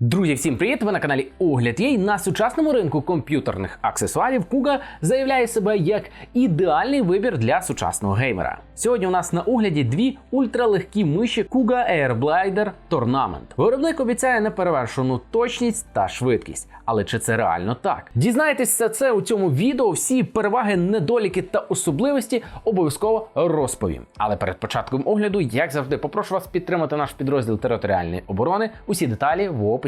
Друзі, всім привіт! Ви на каналі Огляд Єй. На сучасному ринку комп'ютерних аксесуарів Kuga заявляє себе як ідеальний вибір для сучасного геймера. Сьогодні у нас на огляді дві ультралегкі миші Kuga Airblider Tournament. Виробник обіцяє неперевершену точність та швидкість. Але чи це реально так? Дізнайтесь все це у цьому відео. Всі переваги, недоліки та особливості обов'язково розповім. Але перед початком огляду, як завжди, попрошу вас підтримати наш підрозділ територіальної оборони. Усі деталі в описі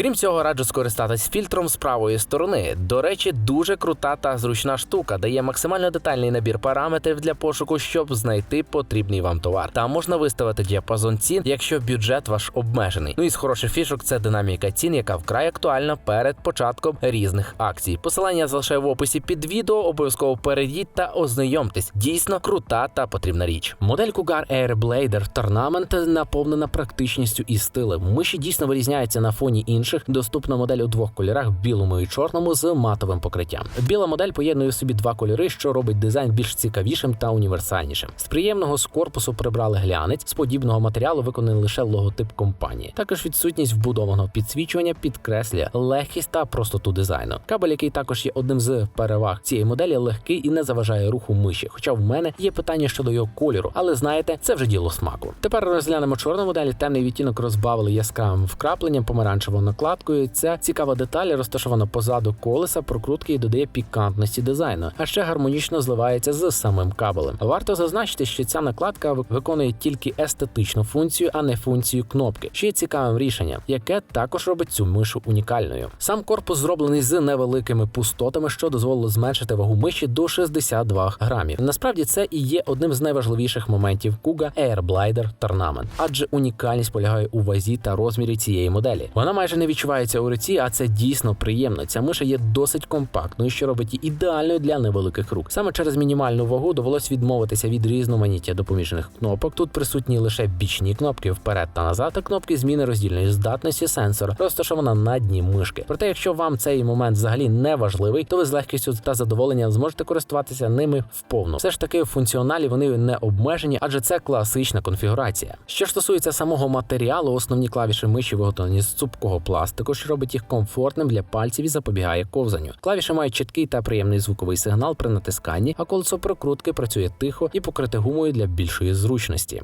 Крім цього, раджу скористатись фільтром з правої сторони. До речі, дуже крута та зручна штука, дає максимально детальний набір параметрів для пошуку, щоб знайти потрібний вам товар. Там можна виставити діапазон цін, якщо бюджет ваш обмежений. Ну і з хороших фішок це динаміка цін, яка вкрай актуальна перед початком різних акцій. Посилання залишаю в описі під відео. Обов'язково перейдіть та ознайомтесь. Дійсно крута та потрібна річ. Модель Cougar Airblader Tournament наповнена практичністю і стилем. Миші дійсно вирізняються на фоні інших. Доступна модель у двох кольорах білому і чорному з матовим покриттям. Біла модель поєднує в собі два кольори, що робить дизайн більш цікавішим та універсальнішим. З приємного з корпусу прибрали глянець, з подібного матеріалу виконаний лише логотип компанії. Також відсутність вбудованого підсвічування підкреслює легкість та простоту дизайну. Кабель, який також є одним з переваг цієї моделі, легкий і не заважає руху миші. Хоча в мене є питання щодо його кольору, але знаєте, це вже діло смаку. Тепер розглянемо чорну модель. Темний відтінок розбавили яскравим вкрапленням помаранчевою накладкою. Ця цікава деталь розташована позаду колеса прокрутки і додає пікантності дизайну, а ще гармонічно зливається з самим кабелем. Варто зазначити, що ця накладка виконує тільки естетичну функцію, а не функцію кнопки, що є цікавим рішенням, яке також робить цю мишу унікальною. Сам корпус зроблений з невеликими пустотами, що дозволило зменшити вагу миші до 62 грамів. Насправді це і є одним з найважливіших моментів Kuga Airblider Tournament, адже унікальність полягає у вазі та розмірі цієї моделі. Вона майже не відчувається у руці, а це дійсно приємно. Ця миша є досить компактною, що робить її ідеальною для невеликих рук. Саме через мінімальну вагу довелось відмовитися від різноманіття допоміжних кнопок. Тут присутні лише бічні кнопки вперед та назад, та кнопки зміни роздільної здатності сенсора, розташована на дні мишки. Проте, якщо вам цей момент взагалі не важливий, то ви з легкістю та задоволенням зможете користуватися ними вповну. Все ж таки в функціоналі вони не обмежені, адже це класична конфігурація. Що стосується самого матеріалу, основні клавіші миші виготовлені з цупкого пластику, що робить їх комфортним для пальців і запобігає ковзанню. Клавіші мають чіткий та приємний звуковий сигнал при натисканні, а колесо прокрутки працює тихо і покрите гумою для більшої зручності.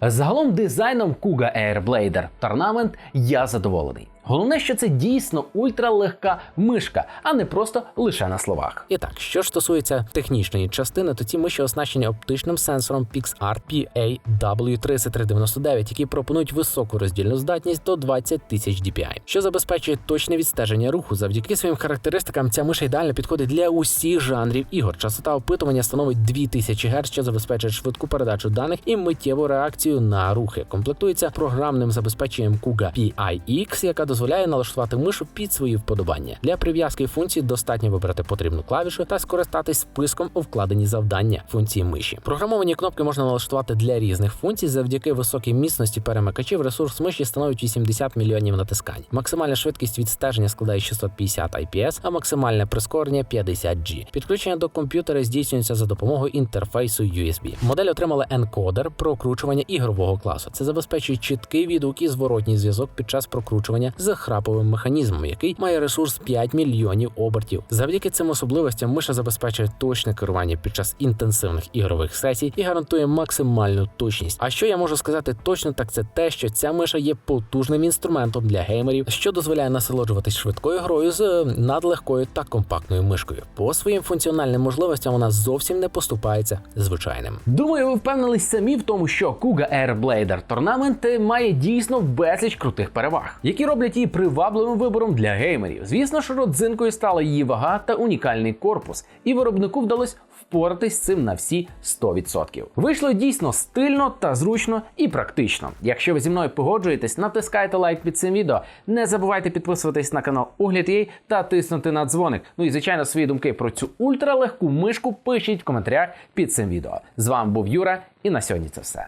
Загалом дизайном Kuga Airblider Tournament я задоволений. Головне, що це дійсно ультралегка мишка, а не просто лише на словах. І так, що ж стосується технічної частини, то ці миші оснащені оптичним сенсором PixArt PA-W3399, які пропонують високу роздільну здатність до 20 тисяч DPI, що забезпечує точне відстеження руху. Завдяки своїм характеристикам ця миша ідеально підходить для усіх жанрів ігор. Частота опитування становить 2000 Гц, що забезпечує швидку передачу даних і миттєву реакцію на рухи. Комплектується програмним забезпеченням Kuga PIX, яка дозволяє налаштувати мишу під свої вподобання. Для прив'язки функцій достатньо вибрати потрібну клавішу та скористатись списком у вкладені завдання функції миші. Програмовані кнопки можна налаштувати для різних функцій. Завдяки високій міцності перемикачів ресурс миші становить 80 мільйонів натискань. Максимальна швидкість відстеження складає 650 IPS, а максимальне прискорення 50 G. Підключення до комп'ютера здійснюється за допомогою інтерфейсу USB. Модель отримала енкодер прокручування ігрового класу. Це забезпечує чіткий відгук і зворотній зв'язок під час прокручування з храповим механізмом, який має ресурс 5 мільйонів обертів. Завдяки цим особливостям миша забезпечує точне керування під час інтенсивних ігрових сесій і гарантує максимальну точність. А що я можу сказати точно, так це те, що ця миша є потужним інструментом для геймерів, що дозволяє насолоджуватись швидкою грою з е, надлегкою та компактною мишкою. По своїм функціональним можливостям вона зовсім не поступається звичайним. Думаю, ви впевнились самі в тому, що Kuga Airblider Tournament має дійсно безліч крутих переваг, які роблять роблять її привабливим вибором для геймерів. Звісно ж, родзинкою стала її вага та унікальний корпус, і виробнику вдалося впоратись з цим на всі 100%. Вийшло дійсно стильно та зручно і практично. Якщо ви зі мною погоджуєтесь, натискайте лайк під цим відео. Не забувайте підписуватись на канал Огляд.ua та тиснути на дзвоник. Ну і звичайно, свої думки про цю ультралегку мишку пишіть в коментарях під цим відео. З вами був Юра, і на сьогодні це все.